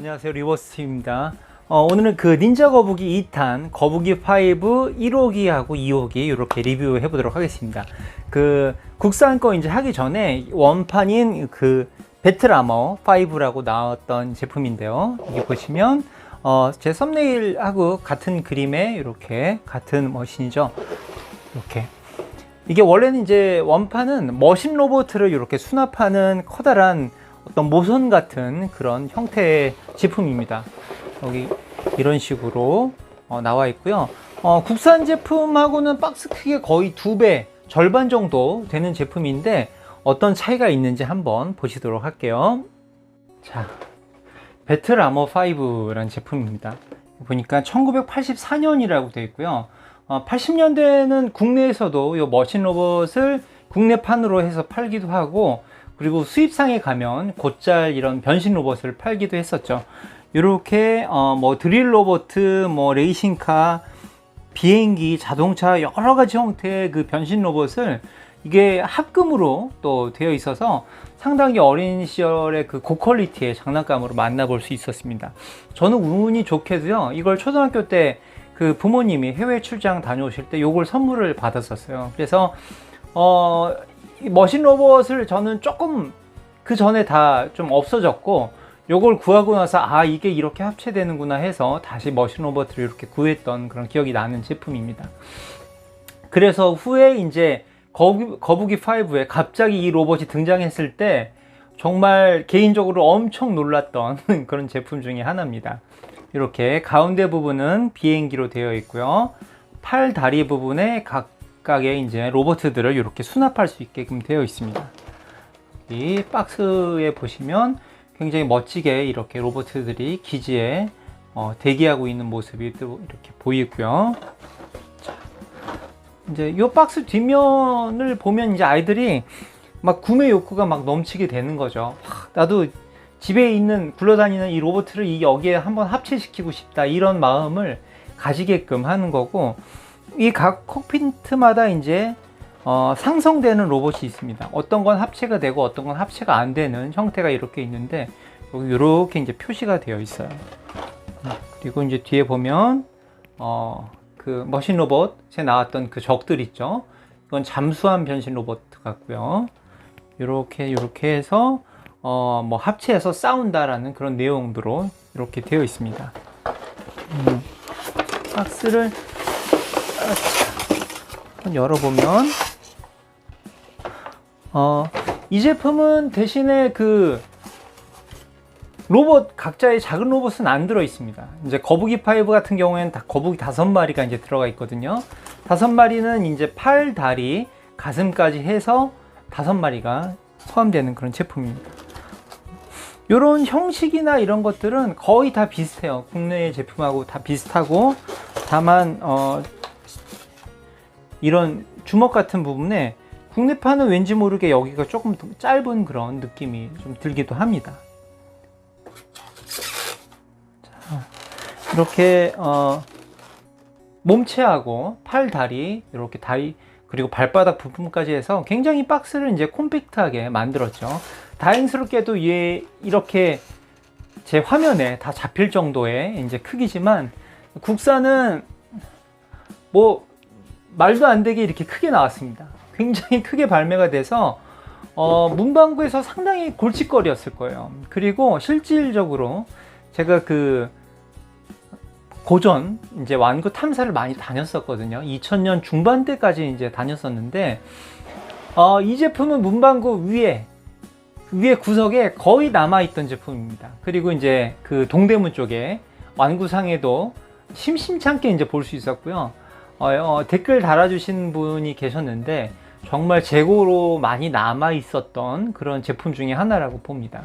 안녕하세요. 리버스입니다. 어, 오늘은 그 닌자 거북이 2탄 거북이 5 1호기하고 2호기 이렇게 리뷰해 보도록 하겠습니다. 그 국산 거 이제 하기 전에 원판인 그 배틀아머 5라고 나왔던 제품인데요. 여기 보시면 어, 제 썸네일하고 같은 그림에 이렇게 같은 머신이죠. 이렇게. 이게 원래는 이제 원판은 머신 로봇을 이렇게 수납하는 커다란 어떤 모선 같은 그런 형태의 제품입니다. 여기 이런 식으로 어, 나와 있고요. 어, 국산 제품하고는 박스 크기가 거의 두 배, 절반 정도 되는 제품인데 어떤 차이가 있는지 한번 보시도록 할게요. 자, 배틀 아머 5라는 제품입니다. 보니까 1984년이라고 되어 있고요. 어, 80년대에는 국내에서도 이 머신 로봇을 국내판으로 해서 팔기도 하고 그리고 수입상에 가면 곧잘 이런 변신 로봇을 팔기도 했었죠. 이렇게 어, 뭐 드릴 로봇, 뭐 레이싱카, 비행기, 자동차 여러 가지 형태의 그 변신 로봇을 이게 합금으로 또 되어 있어서 상당히 어린 시절의 그 고퀄리티의 장난감으로 만나볼 수 있었습니다. 저는 운이 좋게도요, 이걸 초등학교 때 그 부모님이 해외 출장 다녀오실 때 이걸 선물을 받았었어요. 그래서 어, 이 머신 로봇을 저는 조금 그 전에 다 좀 없어졌고 요걸 구하고 나서 아 이게 이렇게 합체되는구나 해서 다시 머신 로봇을 이렇게 구했던 그런 기억이 나는 제품입니다. 그래서 후에 이제 거북이, 거북이 5에 갑자기 이 로봇이 등장했을 때 정말 개인적으로 엄청 놀랐던 그런 제품 중에 하나입니다. 이렇게 가운데 부분은 비행기로 되어 있고요. 팔 다리 부분에 각 각의 이제 로봇들을 이렇게 수납할 수 있게끔 되어 있습니다. 이 박스에 보시면 굉장히 멋지게 이렇게 로봇들이 기지에 어, 대기하고 있는 모습이 또 이렇게 보이고요. 자, 이제 이 박스 뒷면을 보면 이제 아이들이 막 구매 욕구가 막 넘치게 되는 거죠. 하, 나도 집에 있는 굴러다니는 이이 여기에 한번 합체시키고 싶다 이런 마음을 가지게끔 하는 거고 이 각 콕피트마다 이제 어, 상성되는 로봇이 있습니다. 어떤 건 합체가 되고 어떤 건 합체가 안 되는 형태가 이렇게 있는데 이렇게 이제 표시가 되어 있어요. 그리고 이제 뒤에 보면 어, 그 머신 로봇에 나왔던 그 적들 있죠. 이건 잠수함 변신 로봇 같고요. 이렇게 이렇게 해서 어, 뭐 합체해서 싸운다라는 그런 내용으로 이렇게 되어 있습니다. 음, 박스를 한번 열어보면 어, 이 제품은 대신에 그 로봇 각자의 작은 로봇은 안 들어 있습니다. 이제 거북이 5 같은 경우에는 다 거북이 다섯 마리가 이제 들어가 있거든요. 다섯 마리는 이제 팔, 다리, 가슴까지 해서 다섯 마리가 포함되는 그런 제품입니다. 이런 형식이나 이런 것들은 거의 다 비슷해요. 국내의 제품하고 다 비슷하고 다만 어, 이런 주먹 같은 부분에 국내판은 왠지 모르게 여기가 조금 더 짧은 그런 느낌이 좀 들기도 합니다. 자, 이렇게 어, 몸체하고 팔, 다리 이렇게 다리 그리고 발바닥 부품까지 해서 굉장히 박스를 이제 콤팩트하게 만들었죠. 다행스럽게도 얘 이렇게 제 화면에 다 잡힐 정도의 이제 크기지만 국산은 뭐 말도 안 되게 이렇게 크게 나왔습니다. 굉장히 크게 발매가 돼서 어, 문방구에서 상당히 골칫거리였을 거예요. 그리고 실질적으로 제가 그 고전 이제 완구 탐사를 많이 다녔었거든요. 2000년 중반대까지 이제 다녔었는데 어, 이 제품은 문방구 위에 위에 구석에 거의 남아 있던 제품입니다. 그리고 이제 그 동대문 쪽에 완구상에도 심심찮게 이제 볼 수 있었고요. 어, 어, 댓글 달아주신 분이 계셨는데 정말 재고로 많이 남아 있었던 그런 제품 중에 하나라고 봅니다.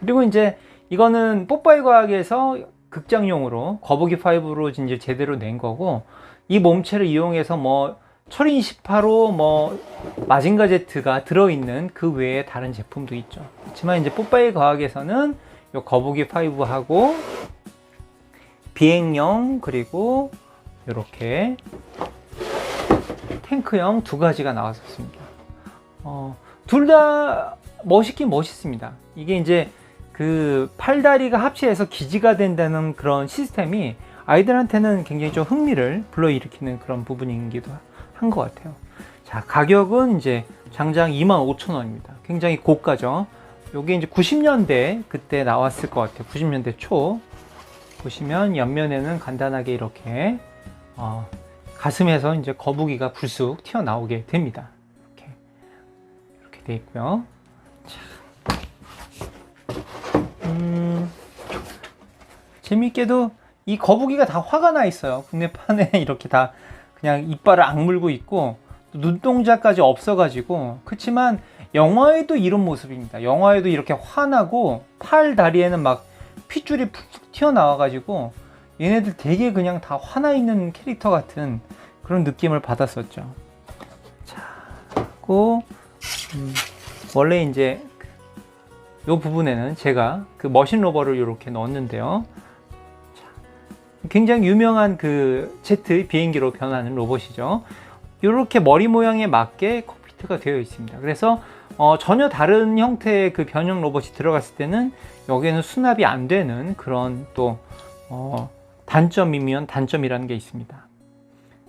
그리고 이제 이거는 뽀빠이 과학에서 극장용으로 거북이 5로 이제 제대로 낸 거고 이 몸체를 이용해서 뭐 철인 18호 뭐 마징가 제트가 들어있는 그 외에 다른 제품도 있죠. 그렇지만 이제 뽀빠이 과학에서는 요 거북이 5하고 비행용 그리고 이렇게 탱크형 두 가지가 나왔었습니다. 어, 둘 다 멋있긴 멋있습니다. 이게 이제 그 팔다리가 합체해서 기지가 된다는 그런 시스템이 아이들한테는 굉장히 좀 흥미를 불러일으키는 그런 부분이기도 한 것 같아요. 자, 가격은 이제 장장 25,000원입니다. 굉장히 고가죠. 요게 이제 90년대 그때 나왔을 것 같아요. 90년대 초. 보시면 옆면에는 간단하게 이렇게 어, 가슴에서 이제 거북이가 불쑥 튀어나오게 됩니다. 이렇게 이렇게 돼 있고요. 자, 음, 재밌게도 이 거북이가 다 화가 나 있어요. 국내판에 이렇게 다 그냥 이빨을 악물고 있고 또 눈동자까지 없어가지고 그렇지만 영화에도 이런 모습입니다. 영화에도 이렇게 화나고 팔 다리에는 막 핏줄이 푹푹 튀어나와가지고 얘네들 되게 그냥 다 화나 있는 캐릭터 같은 그런 느낌을 받았었죠. 자, 그리고 음, 원래 이제 이 부분에는 제가 그 머신 로버를 이렇게 넣었는데요. 자, 굉장히 유명한 그 제트 비행기로 변하는 로봇이죠. 이렇게 머리 모양에 맞게 콕피트가 되어 있습니다. 그래서 어, 전혀 다른 형태의 그 변형 로봇이 들어갔을 때는 여기에는 수납이 안 되는 그런 또 어, 단점이면 단점이라는 게 있습니다.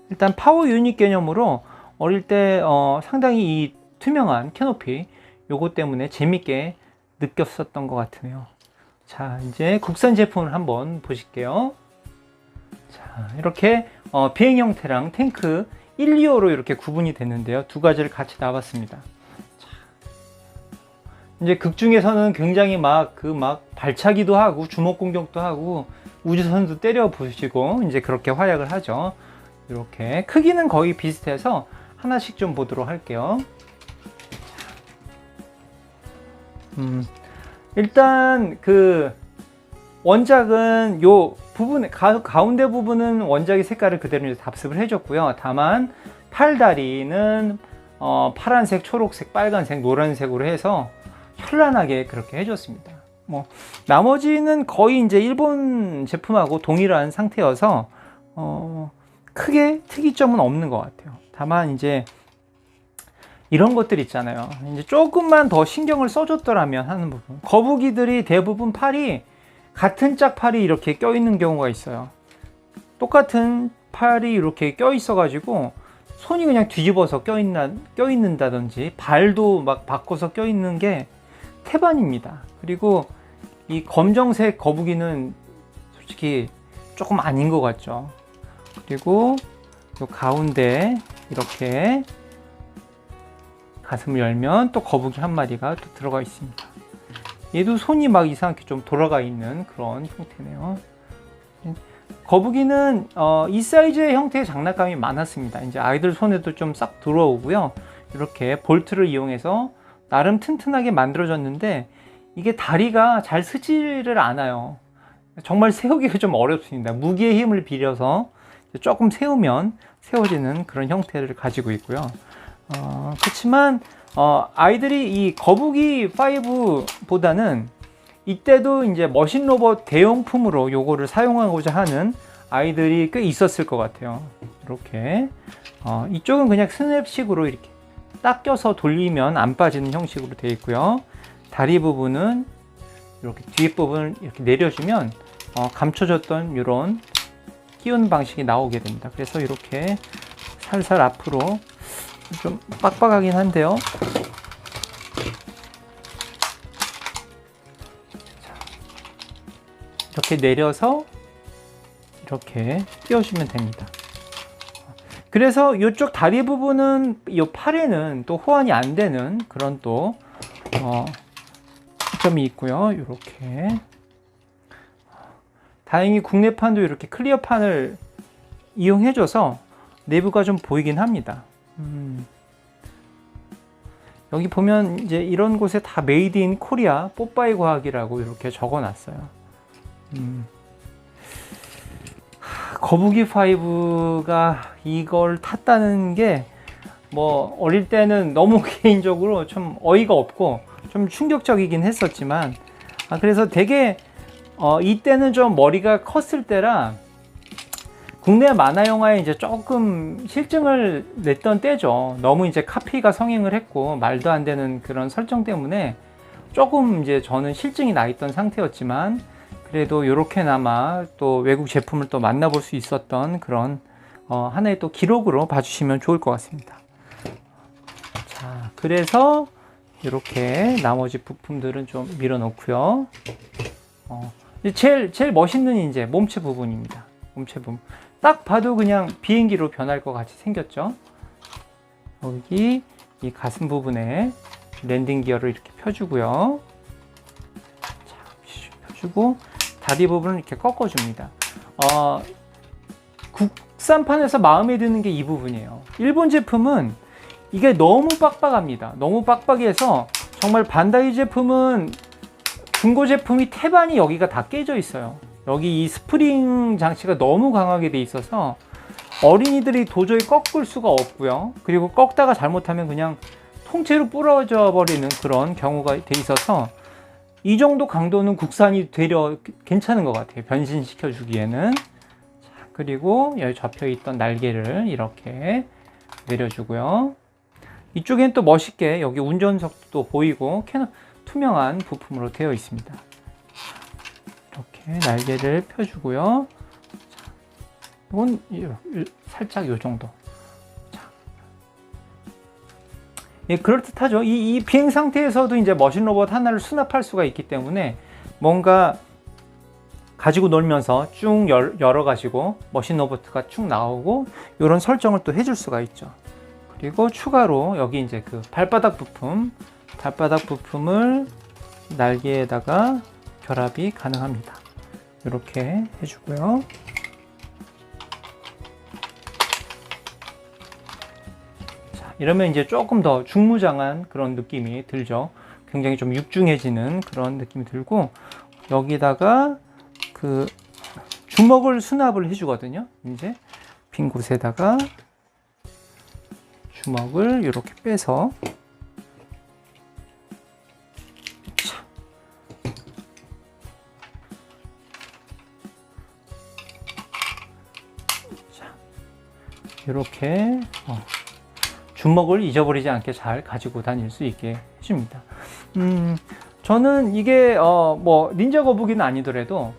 일단 파워 유닛 개념으로 어릴 때 어, 상당히 이 투명한 캐노피 요거 때문에 재밌게 느꼈었던 것 같으네요. 자, 이제 국산 제품을 한번 보실게요. 자, 이렇게 어, 비행 형태랑 탱크 1, 2호로 이렇게 구분이 됐는데요. 두 가지를 같이 나왔습니다. 자, 이제 극 중에서는 굉장히 막 그막 발차기도 하고 주먹 공격도 하고 우주선도 때려 보시고 이제 그렇게 활약을 하죠. 이렇게 크기는 거의 비슷해서 하나씩 좀 보도록 할게요. 음, 일단 그 원작은 요 부분 가, 가운데 부분은 원작의 색깔을 그대로 답습을 해줬고요. 다만 팔다리는 어, 파란색, 초록색, 빨간색, 노란색으로 해서 현란하게 그렇게 해줬습니다. 뭐 나머지는 거의 이제 일본 제품하고 동일한 상태여서 어, 크게 특이점은 없는 것 같아요. 다만 이제 이런 것들 있잖아요. 이제 조금만 더 신경을 써줬더라면 하는 부분. 거북이들이 대부분 팔이 같은 짝 팔이 이렇게 껴 있는 경우가 있어요. 똑같은 팔이 이렇게 껴 있어가지고 손이 그냥 뒤집어서 껴 있는다든지 발도 막 바꿔서 껴 있는 게 태반입니다. 그리고 이 검정색 거북이는 솔직히 조금 아닌 것 같죠. 그리고 요 가운데 이렇게 가슴을 열면 또 거북이 한 마리가 또 들어가 있습니다. 얘도 손이 막 이상하게 좀 돌아가 있는 그런 형태네요. 거북이는 어, 이 사이즈의 형태의 장난감이 많았습니다. 이제 아이들 손에도 좀 싹 들어오고요. 이렇게 볼트를 이용해서 나름 튼튼하게 만들어졌는데 이게 다리가 잘 쓰지를 않아요. 정말 세우기가 좀 어렵습니다. 무기의 힘을 빌려서 조금 세우면 세워지는 그런 형태를 가지고 있고요. 어, 그렇지만 어, 아이들이 이 거북이 5보다는 이때도 이제 머신 로봇 대용품으로 요거를 사용하고자 하는 아이들이 꽤 있었을 것 같아요. 이렇게 어, 이쪽은 그냥 스냅식으로 이렇게 딱 껴서 돌리면 안 빠지는 형식으로 되어 있고요. 다리 부분은 이렇게 뒤에 부분을 이렇게 내려주면 어, 감춰졌던 이런 끼운 방식이 나오게 됩니다. 그래서 이렇게 살살 앞으로 좀 빡빡하긴 한데요. 이렇게 내려서 이렇게 끼워주면 됩니다. 그래서 이쪽 다리 부분은 이 팔에는 또 호환이 안 되는 그런 또 어, 점이 있고요. 이렇게 다행히 국내판도 이렇게 클리어판을 이용해줘서 내부가 좀 보이긴 합니다. 음. 여기 보면 이제 이런 곳에 다 메이드 인 코리아 뽀빠이 과학이라고 이렇게 적어놨어요. 음. 거북이 5가 이걸 탔다는 게 뭐 어릴 때는 너무 개인적으로 좀 어이가 없고 좀 충격적이긴 했었지만 아 그래서 되게 어 이때는 좀 머리가 컸을 때라 국내 만화 영화에 이제 조금 실증을 냈던 때죠. 너무 이제 카피가 성행을 했고 말도 안 되는 그런 설정 때문에 조금 이제 저는 실증이 나 있던 상태였지만 그래도 이렇게나마 또 외국 제품을 또 만나볼 수 있었던 그런 어, 하나의 또 기록으로 봐주시면 좋을 것 같습니다. 자, 그래서 이렇게 나머지 부품들은 좀 밀어놓고요. 어, 제일 제일 멋있는 이제 몸체 부분입니다. 몸체 부분. 딱 봐도 그냥 비행기로 변할 것 같이 생겼죠. 여기 이 가슴 부분에 랜딩 기어를 이렇게 펴주고요. 자, 펴주고 다리 부분을 이렇게 꺾어줍니다. 어, 국산판에서 마음에 드는 게 이 부분이에요. 일본 제품은 이게 너무 빡빡합니다. 너무 빡빡해서 정말 반다이 제품은 중고 제품이 태반이 여기가 다 깨져 있어요. 여기 이 스프링 장치가 너무 강하게 돼 있어서 어린이들이 도저히 꺾을 수가 없고요. 그리고 꺾다가 잘못하면 그냥 통째로 부러져 버리는 그런 경우가 돼 있어서 이 정도 강도는 국산이 되려 괜찮은 것 같아요. 변신시켜 주기에는. 자, 그리고 여기 접혀 있던 날개를 이렇게 내려주고요. 이쪽엔 또 멋있게 여기 운전석도 보이고 캐논 투명한 부품으로 되어 있습니다. 이렇게 날개를 펴주고요. 자, 이건 살짝 요 정도. 예, 그럴듯하죠. 이, 이 비행 상태에서도 이제 머신 로봇 하나를 수납할 수가 있기 때문에 뭔가 가지고 놀면서 쭉 열, 열어가지고 머신 로봇가 쭉 나오고 이런 설정을 또 해줄 수가 있죠. 그리고 추가로 여기 이제 그 발바닥 부품, 발바닥 부품을 날개에다가 결합이 가능합니다. 이렇게 해주고요. 이러면 이제 조금 더 중무장한 그런 느낌이 들죠. 굉장히 좀 육중해지는 그런 느낌이 들고 여기다가 그 주먹을 수납을 해주거든요. 이제 빈 곳에다가 주먹을 이렇게 빼서 이렇게 어, 주먹을 잊어버리지 않게 잘 가지고 다닐 수 있게 해줍니다. 음, 저는 이게 어, 뭐 닌자 거북이는 아니더라도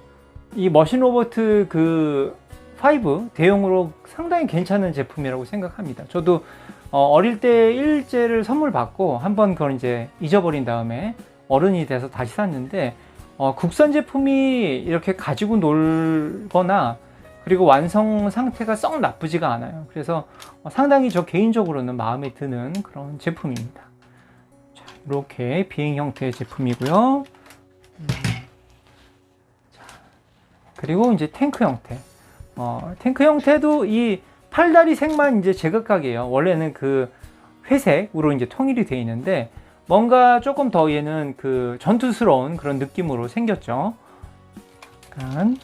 이 머신 로봇 그5 대용으로 상당히 괜찮은 제품이라고 생각합니다. 저도 어, 릴때 일제를 선물 받고 한번 그걸 이제 잊어버린 다음에 어른이 돼서 다시 샀는데 어, 국산 제품이 이렇게 가지고 놀거나 그리고 완성 상태가 썩 나쁘지가 않아요. 그래서 어, 상당히 저 개인적으로는 마음에 드는 그런 제품입니다. 자, 이렇게 비행 형태의 제품이고요. 음, 자, 그리고 이제 탱크 형태. 어, 탱크 형태도 이 팔다리 색만 이제 제각각이에요. 원래는 그 회색으로 이제 통일이 되어 있는데 뭔가 조금 더 얘는 그 전투스러운 그런 느낌으로 생겼죠. 약간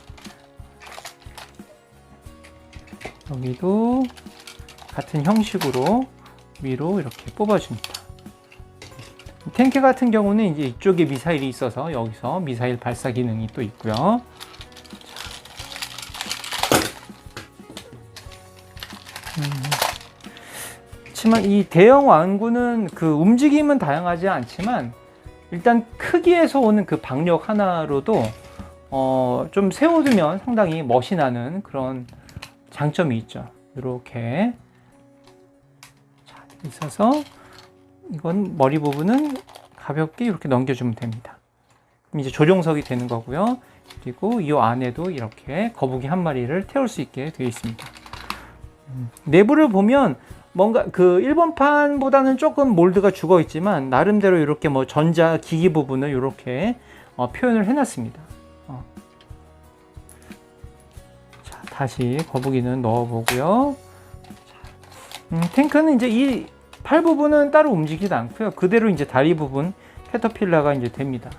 여기도 같은 형식으로 위로 이렇게 뽑아줍니다. 탱크 같은 경우는 이제 이쪽에 미사일이 있어서 여기서 미사일 발사 기능이 또 있고요. 그렇지만 이 대형 완구는 그 움직임은 다양하지 않지만 일단 크기에서 오는 그 박력 하나로도 어, 좀 세워두면 상당히 멋이 나는 그런 장점이 있죠. 이렇게 자, 있어서 이건 머리 부분은 가볍게 이렇게 넘겨주면 됩니다. 이제 조종석이 되는 거고요. 그리고 이 안에도 이렇게 거북이 한 마리를 태울 수 있게 되어 있습니다. 음, 내부를 보면 뭔가 그 일본판보다는 조금 몰드가 죽어 있지만 나름대로 이렇게 뭐 전자 기기 부분을 이렇게 어, 표현을 해놨습니다. 다시 거북이는 넣어보고요. 자, 음, 탱크는 이제 이 팔 부분은 따로 움직이지 않고요. 그대로 이제 다리 부분 캐터필러가 이제 됩니다.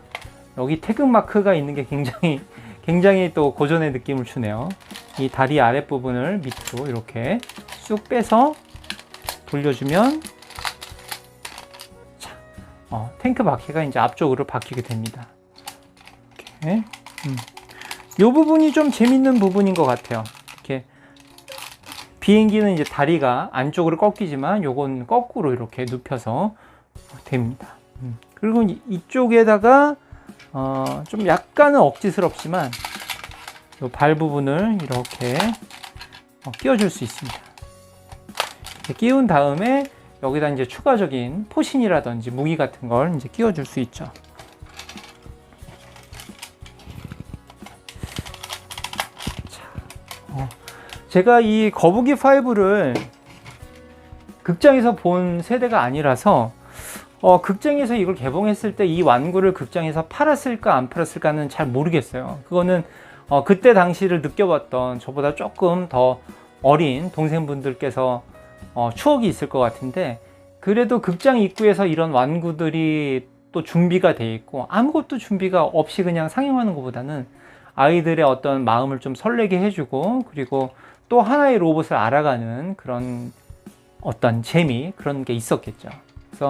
여기 태극 마크가 있는 게 굉장히 굉장히 또 고전의 느낌을 주네요. 이 다리 아랫 부분을 밑으로 이렇게 쑥 빼서 돌려주면 자, 어, 탱크 바퀴가 이제 앞쪽으로 바뀌게 됩니다. 이렇게. 음. 이 부분이 좀 재밌는 부분인 것 같아요. 이렇게 비행기는 이제 다리가 안쪽으로 꺾이지만 요건 거꾸로 이렇게 눕혀서 됩니다. 음, 그리고 이- 이쪽에다가 어, 좀 약간은 억지스럽지만 이발 부분을 이렇게 어, 끼워줄 수 있습니다. 끼운 다음에 여기다 이제 추가적인 포신이라든지 무기 같은 걸 이제 끼워줄 수 있죠. 제가 이 거북이 5를 극장에서 본 세대가 아니라서 어, 극장에서 이걸 개봉했을 때 이 완구를 극장에서 팔았을까 안 팔았을까는 잘 모르겠어요. 그거는 어, 그때 당시를 느껴봤던 저보다 조금 더 어린 동생분들께서 어, 추억이 있을 것 같은데 그래도 극장 입구에서 이런 완구들이 또 준비가 돼 있고 아무것도 준비가 없이 그냥 상영하는 것보다는 아이들의 어떤 마음을 좀 설레게 해주고 그리고 또 하나의 로봇을 알아가는 그런 어떤 재미 그런 게 있었겠죠. 그래서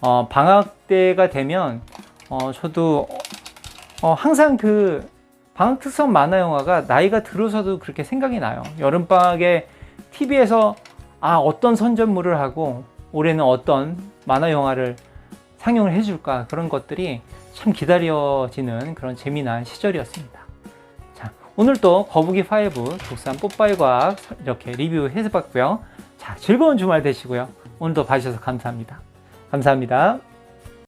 어, 방학 때가 되면 어, 저도 어, 항상 그 방학 특성 만화 영화가 나이가 들어서도 그렇게 생각이 나요. 여름 방학에 TV에서 아 어떤 선전물을 하고 올해는 어떤 만화 영화를 상영을 해줄까 그런 것들이 참 기다려지는 그런 재미난 시절이었습니다. 자 오늘 또 거북이 5 국산 뽀빠이 과학 이렇게 리뷰해봤고요. 자 즐거운 주말 되시고요. 오늘도 봐주셔서 감사합니다. 감사합니다.